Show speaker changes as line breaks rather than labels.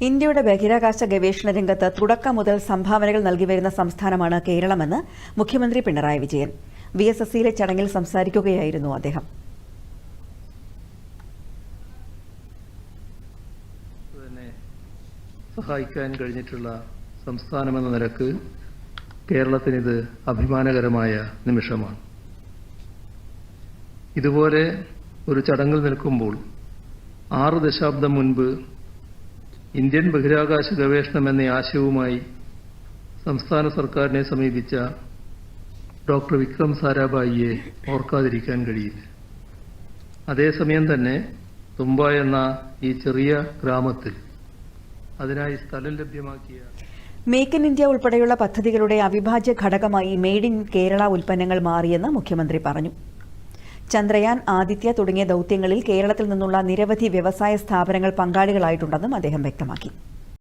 ഇന്ത്യയുടെ ബഹിരാകാശ ഗവേഷണ രംഗത്ത് തുടക്കം മുതൽ സംഭാവനകൾ നൽകി വരുന്ന സംസ്ഥാനമാണ് കേരളമെന്ന് മുഖ്യമന്ത്രി Pinarayi Vijayan. V S S സിയിലെ ചടങ്ങിൽ സംസാരിക്കുകയായിരുന്നു അദ്ദേഹം.
സഹായിക്കാൻ കഴിഞ്ഞിട്ടുള്ള സംസ്ഥാനമെന്ന നിലയ്ക്ക് കേരളത്തിനിത് അഭിമാനകരമായ നിമിഷമാണ്. ഇതുപോലെ ഒരു ചടങ്ങിൽ നിൽക്കുമ്പോൾ ആറ് ദശാബ്ദം മുൻപ് ഇന്ത്യൻ ബഹിരാകാശ ഗവേഷണം എന്ന ആശയവുമായി സംസ്ഥാന സർക്കാരിനെ സമീപിച്ച ഡോക്ടർ വിക്രം സാരാഭായിയെ ഓർക്കാതിരിക്കാൻ കഴിയില്ല. അതേസമയം തന്നെ തുമ്പ എന്ന ഈ ചെറിയ ഗ്രാമത്തിൽ അതിനായി സ്ഥലം ലഭ്യമാക്കിയ
മേക്ക് ഇൻ ഇന്ത്യ ഉൾപ്പെടെയുള്ള പദ്ധതികളുടെ അവിഭാജ്യ ഘടകമായി മെയ്ഡ് ഇൻ കേരള ഉൽപ്പന്നങ്ങൾ മാറിയെന്ന് മുഖ്യമന്ത്രി പറഞ്ഞു. ചന്ദ്രയാൻ ആദിത്യ തുടങ്ങിയ ദൌത്യങ്ങളിൽ കേരളത്തിൽ നിന്നുള്ള നിരവധി വ്യവസായ സ്ഥാപനങ്ങൾ പങ്കാളികളായിട്ടുണ്ടെന്നും അദ്ദേഹം വ്യക്തമാക്കി.